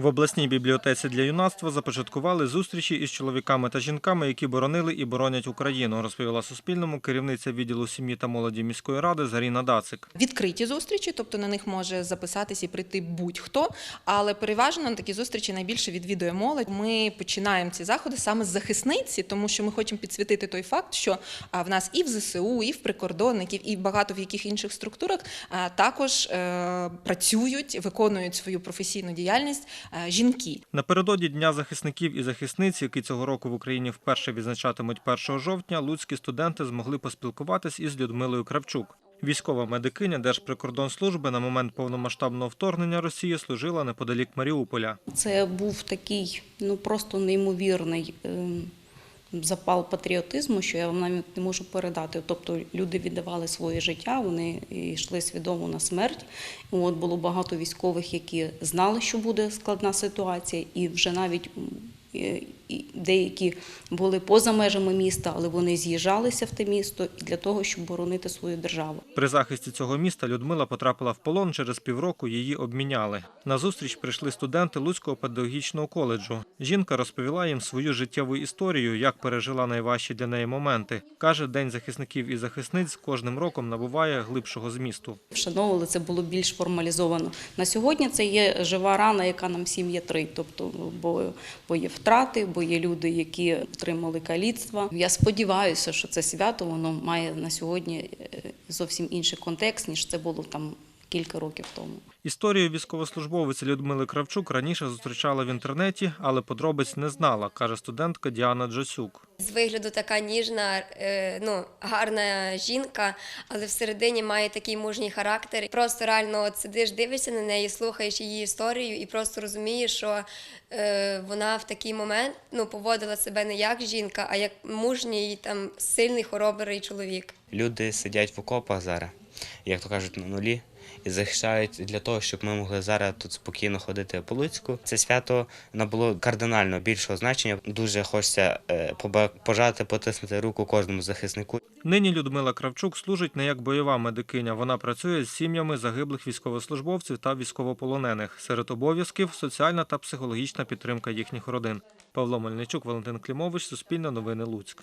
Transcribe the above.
В обласній бібліотеці для юнацтва започаткували зустрічі із чоловіками та жінками, які боронили і боронять Україну, розповіла Суспільному керівниця відділу сім'ї та молоді міської ради Заріна Дацик. Відкриті зустрічі, тобто на них може записатись і прийти будь-хто, але переважно на такі зустрічі найбільше відвідує молодь. Ми починаємо ці заходи саме з захисниці, тому що ми хочемо підсвітити той факт, що в нас і в ЗСУ, і в прикордонників, і багато в яких інших структурах також е, працюють, виконують свою професійну діяльність жінки. Напередодні Дня захисників і захисниць, який цього року в Україні вперше відзначатимуть 1 жовтня, луцькі студенти змогли поспілкуватись із Людмилою Кравчук. Військова медикиня Держприкордонслужби на момент повномасштабного вторгнення Росії служила неподалік Маріуполя. Це був такий ну просто неймовірний ем, запал патріотизму, що я вам навіть не можу передати. Тобто люди віддавали своє життя, вони йшли свідомо на смерть. От було багато військових, які знали, що буде складна ситуація, і вже навіть. Деякі були поза межами міста, але вони з'їжджалися в те місто для того, щоб боронити свою державу. При захисті цього міста Людмила потрапила в полон. Через півроку її обміняли. На зустріч прийшли студенти Луцького педагогічного коледжу. Жінка розповіла їм свою життєву історію, як пережила найважчі для неї моменти. каже, день захисників і захисниць кожним роком набуває глибшого змісту. вшановували, це було більш формалізовано. На сьогодні це є жива рана, яка нам всім є три. Тобто, бо, бо є втрати, бо є люди, які отримали каліцтва. Я сподіваюся, що це свято воно має на сьогодні е, зовсім інший контекст, ніж це було там кілька років тому. Історію військовослужбовиці Людмили Кравчук раніше зустрічала в інтернеті, але подробиць не знала, каже студентка Діана Джосюк. З вигляду така ніжна, е, ну гарна жінка, але всередині має такий мужній характер. Просто реально от сидиш, дивишся на неї, слухаєш її історію і просто розумієш, що е, вона в такий момент ну поводила себе не як жінка, а як мужній там сильний хоробрий чоловік. Люди сидять в окопах зараз, як то кажуть, на нулі, і захищають для того, щоб ми могли зараз тут спокійно ходити по Луцьку. Це свято набуло кардинально більшого значення. Дуже хочеться е, пожати, потиснути руку кожному захиснику. Нині Людмила Кравчук служить не як бойова медикиня. Вона працює з сім'ями загиблих військовослужбовців та військовополонених. Серед обов'язків соціальна та психологічна підтримка їхніх родин. Павло Мельничук, Валентин Клімович, Суспільне новини Луцьк.